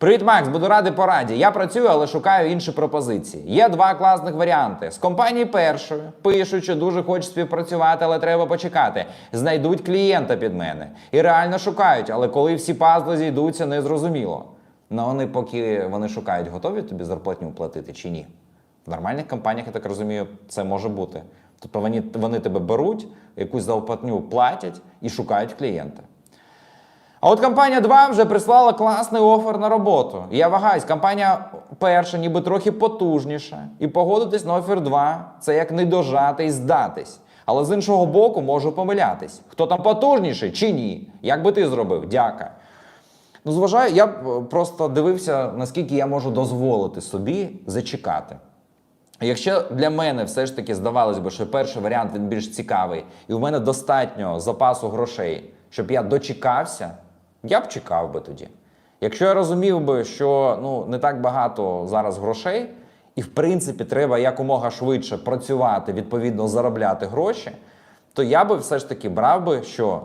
Привіт, Макс, буду радий пораді. Я працюю, але шукаю інші пропозиції. Є два класних варіанти. З компанії першої пишуть, що дуже хочуть співпрацювати, але треба почекати. Знайдуть клієнта під мене. І реально шукають, але коли всі пазли зійдуться, не зрозуміло. Ну вони, поки вони шукають, готові тобі зарплатню платити чи ні? В нормальних компаніях, я так розумію, це може бути. Тобто вони, вони тебе беруть, якусь зарплатню платять і шукають клієнта. А от компанія 2 вже прислала класний офер на роботу. Я вагаюсь, компанія перша, ніби трохи потужніша. І погодитись на офер 2 це як не дожати і здатись. Але з іншого боку, можу помилятись. Хто там потужніший чи ні? Як би ти зробив? Дяка. Ну, зважаю, я е, просто дивився, наскільки я можу дозволити собі зачекати. Якщо для мене все ж таки здавалось би, що перший варіант він більш цікавий, і в мене достатньо запасу грошей, щоб я дочекався, я б чекав би тоді. Якщо я розумів би, що ну не так багато зараз грошей, і в принципі треба якомога швидше працювати, відповідно заробляти гроші, то я би все ж таки брав би, що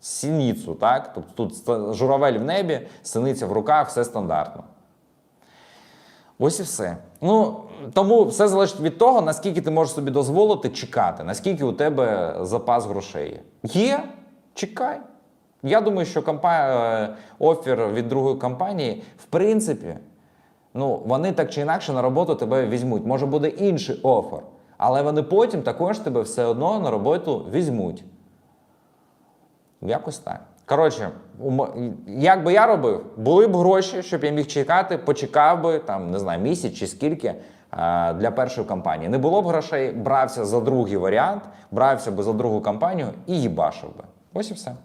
сініцу, так? Тобто тут журавель в небі, синиця в руках, все стандартно. Ось і все. Ну тому все залежить від того, наскільки ти можеш собі дозволити чекати, наскільки у тебе запас грошей є. Є, чекай. Я думаю, що компа... е, офір від другої компанії, в принципі, ну, вони так чи інакше на роботу тебе візьмуть. Може буде інший офер, але вони потім також тебе все одно на роботу візьмуть. Якось так. Коротше, як би я робив, були б гроші, щоб я міг чекати, почекав би там, не знаю, місяць чи скільки для першої кампанії. Не було б грошей, брався за другий варіант, брався би за другу кампанію і їбашив би. Ось і все.